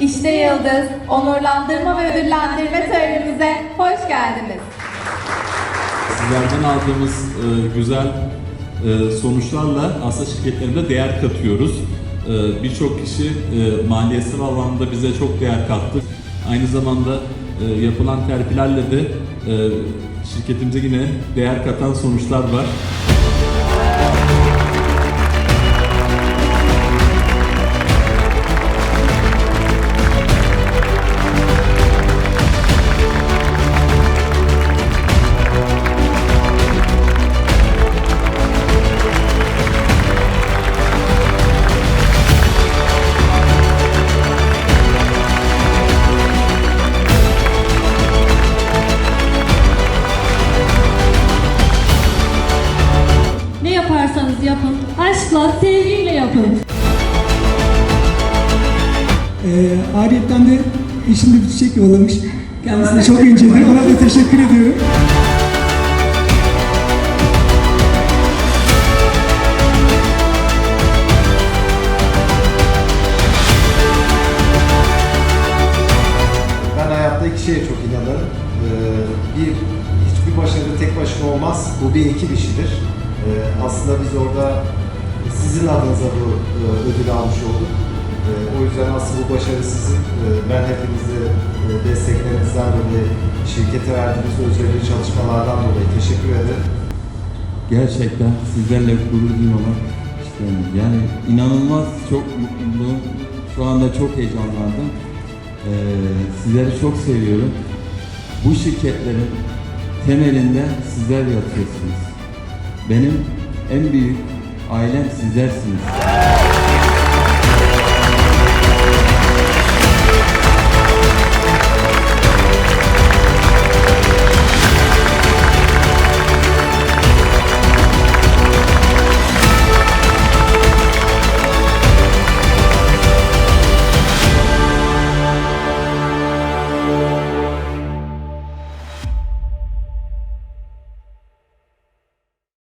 İşte Yıldız, onurlandırma ve ödüllendirme törenimize hoş geldiniz. Sizlerden aldığımız e, güzel e, sonuçlarla aslında şirketlerimize değer katıyoruz. E, Birçok kişi e, maliyetsel anlamda bize çok değer kattı. Aynı zamanda e, yapılan terfilerle de e, şirketimize yine değer katan sonuçlar var. Yaparsanız yapın, aşkla, sevgiyle yapın. Ee, ayrıyetten de eşim de bir çiçek yollamış. Kendisine çok inceledim. Ona da teşekkür ediyorum. Ben hayatta iki şeye çok inanırım. Ee, bir, hiçbir başarı tek başına olmaz. Bu bir ekip işidir. Aslında biz orada sizin adınıza bu e, ödülü almış olduk. Ee, o yüzden aslında bu başarı sizin. Ee, ben hepinize e, desteklerinizden dolayı, şirkete verdiğiniz özverili çalışmalardan dolayı teşekkür ederim. Gerçekten sizlerle gurur duymamak istemiyorum. Yani inanılmaz çok mutluyum. Şu anda çok heyecanlandım. Ee, sizleri çok seviyorum. Bu şirketlerin temelinde sizler yatıyorsunuz. Benim en büyük ailem sizlersiniz.